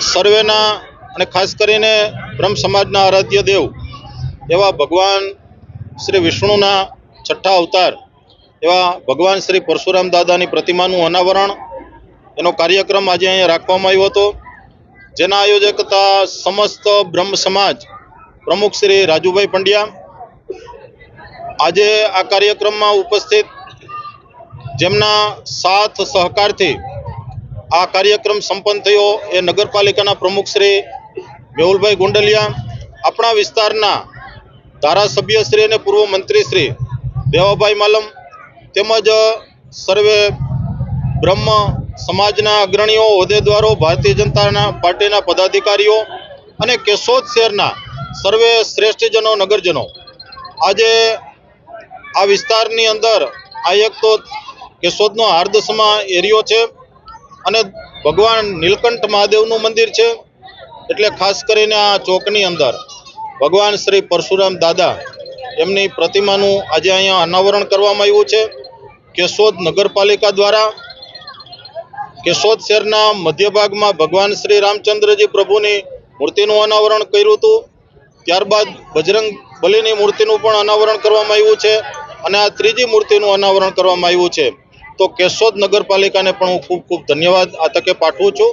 સર્વેના અને ખાસ કરીને બ્રહ્મ સમાજના આરાધ્ય દેવ એવા ભગવાન શ્રી વિષ્ણુના છઠ્ઠા અવતાર, એવા ભગવાન શ્રી પરશુરામ દાદાની પ્રતિમાનું અનાવરણ એનો કાર્યક્રમ આજે અહીંયા રાખવામાં આવ્યો હતો. જેના આયોજક હતા સમસ્ત બ્રહ્મ સમાજ પ્રમુખ શ્રી રાજુભાઈ પંડ્યા. આજે આ કાર્યક્રમમાં ઉપસ્થિત જેમના સાથ સહકારથી આ કાર્યક્રમ સંપન્ન થયો. એ નગરપાલિકાના પ્રમુખ શ્રી મેહુલભાઈ ગુંડલિયા, આપણા વિસ્તારના ધારાસભ્ય શ્રી અને પૂર્વ મંત્રી શ્રી દેવાભાઈ માલમ તેમજ સર્વે બ્રહ્મ સમાજના અગ્રણીઓ, હોદ્દેદારો, ભારતીય જનતાના પાર્ટીના પદાધિકારીઓ અને કેશોદ શહેરના સર્વે શ્રેષ્ઠજનો, નગરજનો. આજે આ વિસ્તારની અંદર આ એક તો કેશોદનો હાર્દસમા એરિયો છે. અને ભગવાન નીલકંઠ મહાદેવનું મંદિર છે, એટલે ખાસ કરીને આ ચોકની અંદર ભગવાન શ્રી પરશુરામ દાદા એમની પ્રતિમાનું આજે અહીંયા અનાવરણ કરવામાં આવ્યું છે. કેશોદ નગરપાલિકા દ્વારા કેશોદ શહેરના મધ્ય ભાગમાં ભગવાન શ્રી રામચંદ્રજી પ્રભુની મૂર્તિનું અનાવરણ કર્યું હતું. ત્યારબાદ બજરંગ બલીની મૂર્તિનું પણ અનાવરણ કરવામાં આવ્યું છે અને આ ત્રીજી મૂર્તિનું અનાવરણ કરવામાં આવ્યું છે. તો કેશોદ નગરપાલિકાને પણ હું ખૂબ ખૂબ ધન્યવાદ. આ તકે પાઠવું છું.